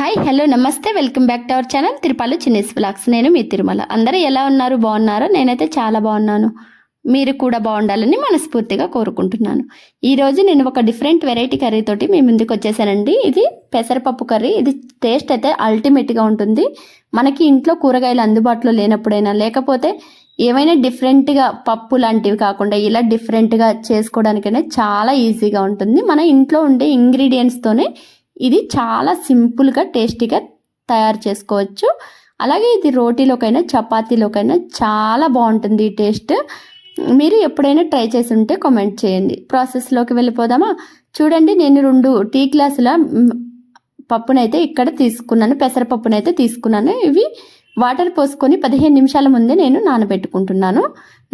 Hi hello నమస్తే. Welcome back to our channel Tirupalu Chinnesi blogs నేను మీ తిరుమల. అందరూ ఎలా ఉన్నారు? బాగున్నారో? నేనైతే చాలా బాగున్నాను. మీరు కూడా బాగుండాలని మనస్ఫూర్తిగా కోరుకుంటున్నాను. ఈరోజు నేను ఒక డిఫరెంట్ వెరైటీ కర్రీతోటి మీ ముందుకు వచ్చేసానండి. ఇది పెసరపప్పు కర్రీ ఇది టేస్ట్ అయితే అల్టిమేట్గా ఉంటుంది. మనకి ఇంట్లో కూరగాయలు అందుబాటులో లేనప్పుడైనా లేకపోతే ఏమైనా డిఫరెంట్గా పప్పు లాంటివి కాకుండా ఇలా డిఫరెంట్గా చేసుకోవడానికైనా చాలా ఈజీగా ఉంటుంది. మన ఇంట్లో ఉండే ఇంగ్రీడియంట్స్తోనే ఇది చాలా సింపుల్గా టేస్టీగా తయారు చేసుకోవచ్చు. అలాగే ఇది రోటీలోకైనా చపాతీలోకైనా చాలా బాగుంటుంది ఈ టేస్ట్. మీరు ఎప్పుడైనా ట్రై చేసి ఉంటే కామెంట్ చేయండి. ప్రాసెస్లోకి వెళ్ళిపోదామా? చూడండి నేను రెండు టీ గ్లాసుల పప్పునైతే ఇక్కడ తీసుకున్నాను పెసరపప్పునైతే తీసుకున్నాను. ఇవి వాటర్ పోసుకొని పదిహేను నిమిషాల ముందే నేను నానబెట్టుకుంటున్నాను.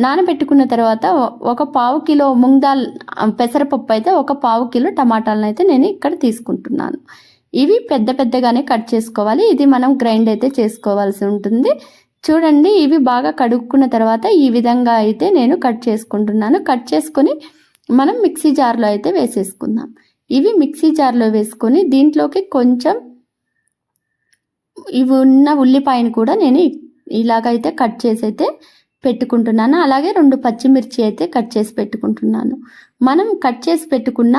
నానబెట్టుకున్న తర్వాత ఒక పావు కిలో ముంగ్ దాల్ పెసరపప్పు అయితే ఒక పావు కిలో టమాటాలను అయితే నేను ఇక్కడ తీసుకుంటున్నాను. ఇవి పెద్ద పెద్దగానే కట్ చేసుకోవాలి. ఇది మనం గ్రైండ్ అయితే చేసుకోవాల్సి ఉంటుంది. చూడండి ఇవి బాగా కడుక్కున్న తర్వాత ఈ విధంగా అయితే నేను కట్ చేసుకుంటున్నాను. కట్ చేసుకొని మనం మిక్సీ జార్లో అయితే వేసేసుకుందాం. ఇవి మిక్సీ జార్లో వేసుకొని దీంట్లోకి కొంచెం ఇవి ఉన్న ఉల్లిపాయను కూడా నేను ఇలాగైతే కట్ చేసి అయితే పెట్టుకుంటున్నాను. అలాగే రెండు పచ్చిమిర్చి అయితే కట్ చేసి పెట్టుకుంటున్నాను. మనం కట్ చేసి పెట్టుకున్న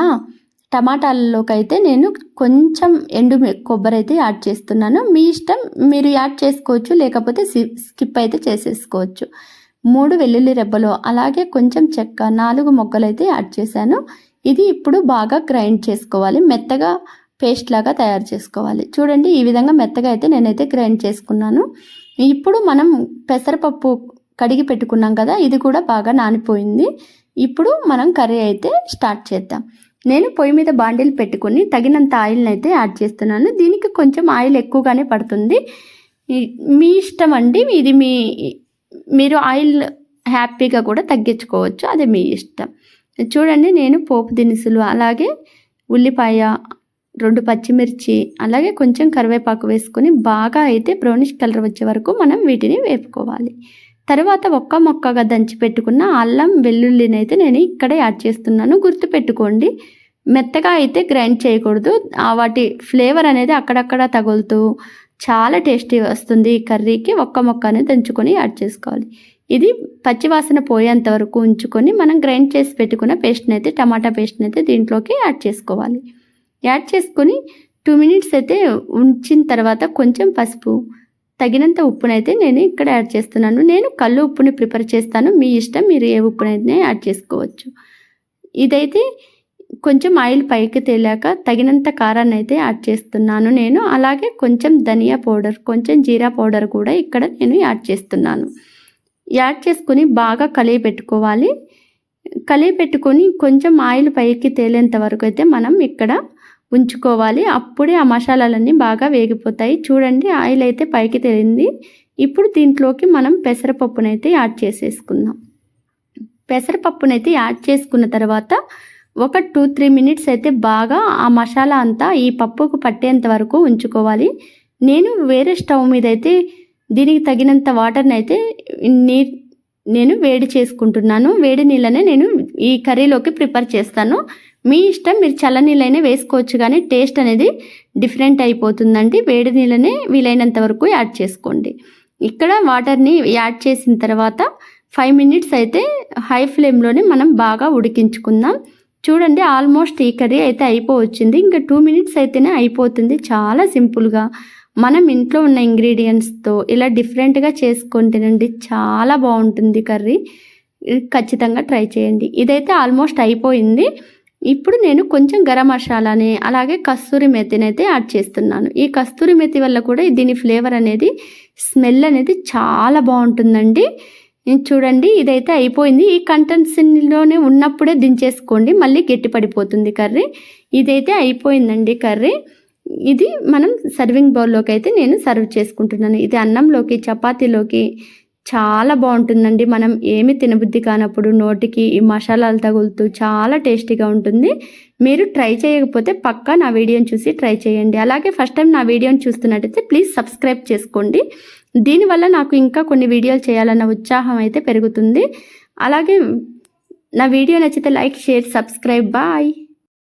టమాటాలలోకి అయితే నేను కొంచెం ఎండు కొబ్బరి అయితే యాడ్ చేస్తున్నాను. మీ ఇష్టం మీరు యాడ్ చేసుకోవచ్చు లేకపోతే స్కిప్ అయితే చేసేసుకోవచ్చు. మూడు వెల్లుల్లి రెబ్బలు అలాగే కొంచెం చెక్క నాలుగు మొగ్గలు అయితే యాడ్ చేశాను. ఇది ఇప్పుడు బాగా గ్రైండ్ చేసుకోవాలి. మెత్తగా పేస్ట్ లాగా తయారు చేసుకోవాలి. చూడండి ఈ విధంగా మెత్తగా అయితే నేనైతే గ్రైండ్ చేసుకున్నాను. ఇప్పుడు మనం పెసరపప్పు కడిగి పెట్టుకున్నాం కదా ఇది కూడా బాగా నానిపోయింది. ఇప్పుడు మనం కర్రీ అయితే స్టార్ట్ చేద్దాం. నేను పొయ్యి మీద బాండిల్ పెట్టుకొని తగినంత ఆయిల్ని అయితే యాడ్ చేస్తున్నాను. దీనికి కొంచెం ఆయిల్ ఎక్కువగానే పడుతుంది. మీ ఇష్టం అండి ఇది మీ మీరు ఆయిల్ హ్యాపీగా కూడా తగ్గించుకోవచ్చు. అది మీ ఇష్టం. చూడండి నేను పోపు దినుసులు అలాగే ఉల్లిపాయ రెండు పచ్చిమిర్చి అలాగే కొంచెం కరివేపాకు వేసుకొని బాగా అయితే బ్రౌనిష్ కలర్ వచ్చే వరకు మనం వీటిని వేపుకోవాలి. తర్వాత ఒక్క మొక్కగా దంచి పెట్టుకున్న అల్లం వెల్లుల్లిని అయితే నేను ఇక్కడ యాడ్ చేస్తున్నాను. గుర్తుపెట్టుకోండి మెత్తగా అయితే గ్రైండ్ చేయకూడదు. ఆ వాటి ఫ్లేవర్ అనేది అక్కడక్కడ తగులుతూ చాలా టేస్టీ వస్తుంది ఈ కర్రీకి. ఒక్క మొక్క అనేది దంచుకొని యాడ్ చేసుకోవాలి. ఇది పచ్చివాసన పోయేంత వరకు ఉంచుకొని మనం గ్రైండ్ చేసి పెట్టుకున్న పేస్ట్ని అయితే టమాటా పేస్ట్ని అయితే దీంట్లోకి యాడ్ చేసుకోవాలి. యాడ్ చేసుకొని టూ మినిట్స్ అయితే ఉంచిన తర్వాత కొంచెం పసుపు తగినంత ఉప్పునైతే నేను ఇక్కడ యాడ్ చేస్తున్నాను. నేను కళ్ళు ఉప్పుని ప్రిపేర్ చేస్తాను. మీ ఇష్టం మీరు ఏ ఉప్పునైతే యాడ్ చేసుకోవచ్చు. ఇదైతే కొంచెం ఆయిల్ పైకి తేలాక తగినంత కారాన్ని అయితే యాడ్ చేస్తున్నాను నేను. అలాగే కొంచెం ధనియా పౌడర్ కొంచెం జీరా పౌడర్ కూడా ఇక్కడ నేను యాడ్ చేస్తున్నాను. యాడ్ చేసుకుని బాగా కలిగి పెట్టుకోవాలి. కలిగి పెట్టుకొని కొంచెం ఆయిల్ పైకి తేలేంత వరకు అయితే మనం ఇక్కడ ఉంచుకోవాలి. అప్పుడే ఆ మసాలాలన్నీ బాగా వేగిపోతాయి. చూడండి ఆయిల్ అయితే పైకి తేలింది. ఇప్పుడు దీంట్లోకి మనం పెసరపప్పునైతే యాడ్ చేసేసుకుందాం. పెసరపప్పునైతే యాడ్ చేసుకున్న తర్వాత ఒక టూ త్రీ మినిట్స్ అయితే బాగా ఆ మసాలా అంతా ఈ పప్పుకు పట్టేంత వరకు ఉంచుకోవాలి. నేను వేరే స్టవ్ మీద అయితే దీనికి తగినంత వాటర్ని అయితే నీ నేను వేడి చేసుకుంటున్నాను. వేడి నీళ్ళనే నేను ఈ కర్రీలోకి ప్రిపేర్ చేస్తాను. మీ ఇష్టం మీరు చల్ల నీళ్ళైనా వేసుకోవచ్చు కానీ టేస్ట్ అనేది డిఫరెంట్ అయిపోతుందండి. వేడి నీళ్ళనే వీలైనంత వరకు యాడ్ చేసుకోండి. ఇక్కడ వాటర్ని యాడ్ చేసిన తర్వాత ఫైవ్ మినిట్స్ అయితే హై ఫ్లేమ్లోనే మనం బాగా ఉడికించుకుందాం. చూడండి ఆల్మోస్ట్ ఈ కర్రీ అయితే అయిపోవచ్చింది. ఇంకా టూ మినిట్స్ అయితేనే అయిపోతుంది. చాలా సింపుల్గా మనం ఇంట్లో ఉన్న ఇంగ్రీడియంట్స్తో ఇలా డిఫరెంట్గా చేసుకొని తినండి. చాలా బాగుంటుంది కర్రీ. ఖచ్చితంగా ట్రై చేయండి. ఇదైతే ఆల్మోస్ట్ అయిపోయింది. ఇప్పుడు నేను కొంచెం గరం మసాలాని అలాగే కస్తూరి మెతిని యాడ్ చేస్తున్నాను. ఈ కస్తూరి మెతి వల్ల కూడా దీని ఫ్లేవర్ అనేది స్మెల్ అనేది చాలా బాగుంటుందండి. చూడండి ఇదైతే అయిపోయింది. ఈ కంటెన్సీలోనే ఉన్నప్పుడే దించేసుకోండి మళ్ళీ గట్టి పడిపోతుంది కర్రీ. ఇదైతే అయిపోయిందండి కర్రీ. ఇది మనం సర్వింగ్ బౌల్లోకి అయితే నేను సర్వ్ చేసుకుంటున్నాను. ఇది అన్నంలోకి చపాతీలోకి చాలా బాగుంటుందండి. మనం ఏమి తినబుద్ధి కానప్పుడు నోటికి ఈ మసాలాలు తగులుతూ చాలా టేస్టీగా ఉంటుంది. మీరు ట్రై చేయకపోతే పక్కా నా వీడియోని చూసి ట్రై చేయండి. అలాగే ఫస్ట్ టైం నా వీడియోని చూస్తున్నట్టయితే ప్లీజ్ సబ్స్క్రైబ్ చేసుకోండి. దీనివల్ల నాకు ఇంకా కొన్ని వీడియోలు చేయాలన్న ఉత్సాహం అయితే పెరుగుతుంది. అలాగే నా వీడియో నచ్చితే లైక్ షేర్ సబ్స్క్రైబ్. బాయ్.